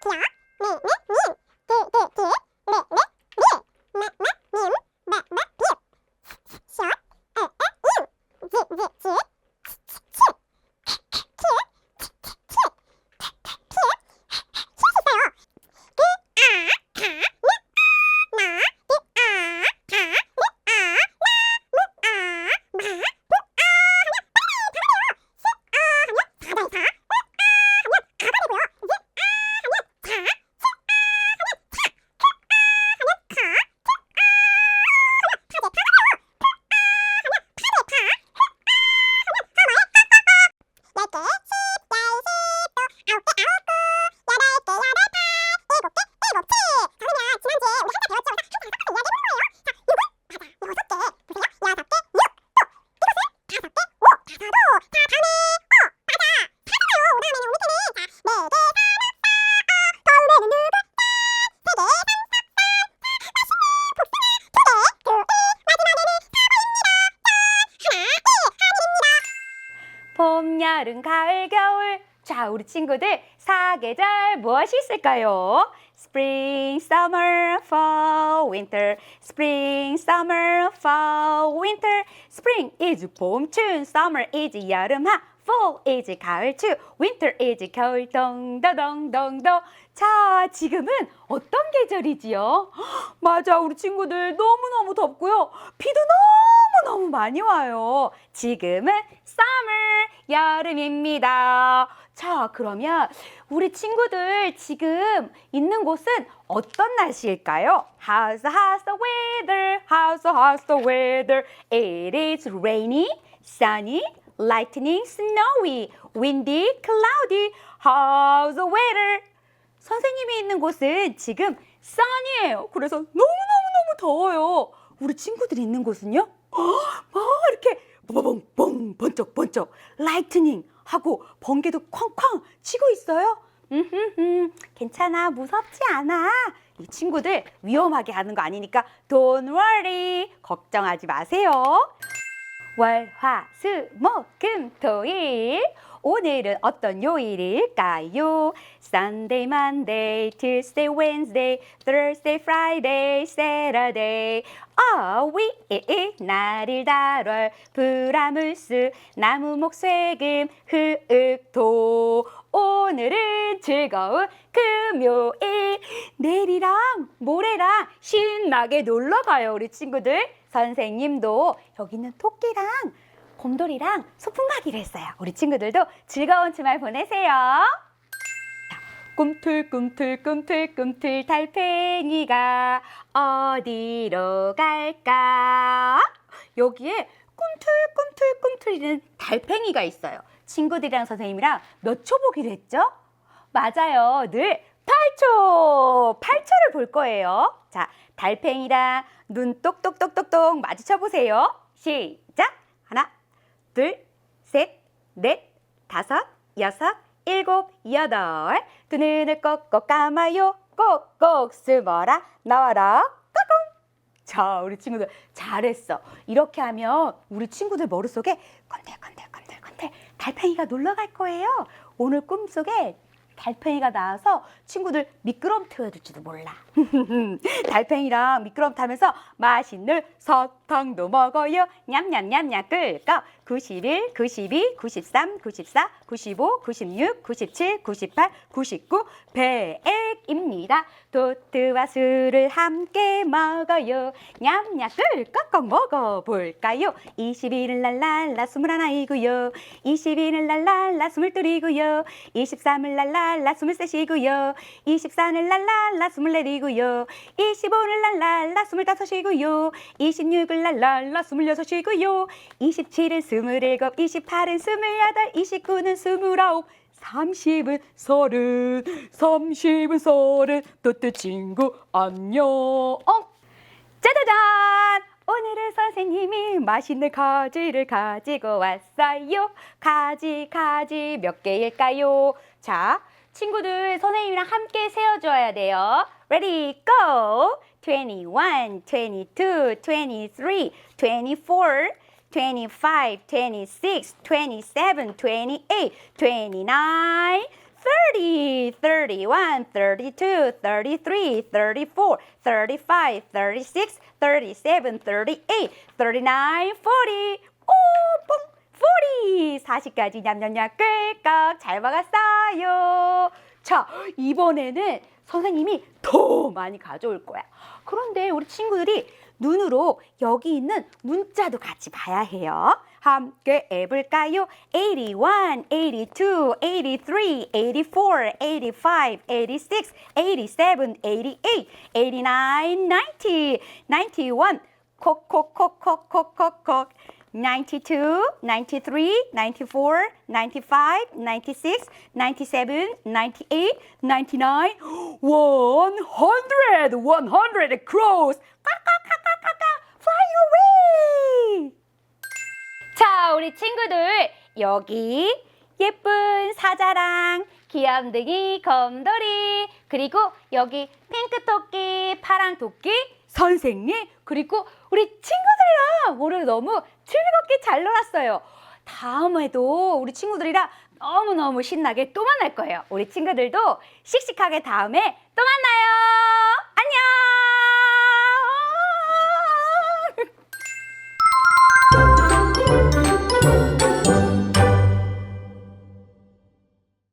clock. 여름, 가을, 겨울. 자, 우리 친구들 사계절 무엇이 있을까요? Spring, summer, fall, winter. Spring, summer, fall, winter. Spring is 봄, 춘. Summer is 여름, 하. Fall is 가을, 추. Winter is 겨울, 동, 더동, 동, 도. 자, 지금은 어떤 계절이지요? 헉, 맞아, 우리 친구들 너무너무 덥고요. 비도 너무너무 많이 와요. 지금은 summer, 여름입니다. 자, 그러면 우리 친구들 지금 있는 곳은 어떤 날씨일까요? How's, how's the weather? How's, how's the weather? It is rainy, sunny, lightning, snowy, windy, cloudy. How's the weather? 선생님이 있는 곳은 지금 sun이에요. 그래서 너무너무너무 더워요. 우리 친구들이 있는 곳은요? 막 이렇게 뻥뻥 번쩍 번쩍 lightning 하고 번개도 쾅쾅 치고 있어요. 음, 괜찮아 무섭지 않아. 이 친구들 위험하게 하는 거 아니니까 don't worry 걱정하지 마세요. 월, 화, 수, 목, 금, 토, 일. 오늘은 어떤 요일일까요? Sunday, Monday, Tuesday, Wednesday, Thursday, Friday, Saturday. 어휘, 날일, 달월, 불화물수, 나무, 목, 쇠금, 흙, 도. 오늘은 즐거운 금요일. 내일이랑 모레랑 신나게 놀러 가요, 우리 친구들. 선생님도 여기 있는 토끼랑 곰돌이랑 소풍 가기로 했어요. 우리 친구들도 즐거운 주말 보내세요. 꿈틀꿈틀꿈틀꿈틀 달팽이가 어디로 갈까? 여기에 꿈틀꿈틀꿈틀이는 달팽이가 있어요. 친구들이랑 선생님이랑 몇 초 보기로 했죠? 맞아요. 늘 8초! 8초를 볼 거예요. 자, 달팽이랑 눈 똑똑똑똑똑 마주쳐 보세요. 시작! 하나, 둘, 셋, 넷, 다섯, 여섯, 일곱, 여덟. 두 눈을 꼭꼭 감아요. 꼭꼭 숨어라. 나와라. 까꿍. 자, 우리 친구들 잘했어. 이렇게 하면 우리 친구들 머릿속에 건들건들건들건들 달팽이가 놀러 갈 거예요. 오늘 꿈속에 달팽이가 나와서 친구들 미끄럼틀 해줄지도 몰라. 달팽이랑 미끄럼 타면서 맛있는 사탕도 먹어요. 냠냠냠냠 끓까. 91, 92, 93, 94, 95, 96, 97, 98, 99, 100입니다. 도트와 술을 함께 먹어요. 냠냠 끓꺽꺽 먹어볼까요? 21을 랄랄라 21이고요. 22를 랄랄라 22이고요. 23을 랄랄라 23이고요. 24를 랄랄라 24이고요. 25를 랄랄라 25이고요. 26을 랄랄라 26이고요. 27은 27, 28은 28, 29는 29, 30은 30, 30은 30. 또또 친구 안녕. 짜자잔! 오늘은 선생님이 맛있는 가지를 가지고 왔어요. 가지, 가지 몇 개일까요? 자, 친구들 선생님이랑 함께 세워줘야 돼요. Ready, go! 21, 22, 23, 24, 25, 26, 27, 28, 29, 30, 31, 32, 33, 34, 35, 36, 37, 38, 39, 40. 오, 뽕! 40! 40까지 냠냠냠 끌꺽 잘 먹었어요. 자, 이번에는 선생님이 더 많이 가져올 거야. 그런데 우리 친구들이 눈으로 여기 있는 문자도 같이 봐야 해요. 함께 해볼까요? 81, 82, 83, 84, 85, 86, 87, 88, 89, 90, 91, 콕콕콕콕콕콕콕 92, 93, 94, 95, 96, 97, 98, 99, 100, 100 crows. 까까까까까까 fly away. 자, 우리 친구들 여기 예쁜 사자랑 귀염둥이 곰돌이 그리고 여기 핑크 토끼, 파랑 토끼, 선생님 그리고 우리 친구들이랑 오늘 너무 즐겁게 잘 놀았어요. 다음에도 우리 친구들이랑 너무너무 신나게 또 만날 거예요. 우리 친구들도 씩씩하게 다음에 또 만나요.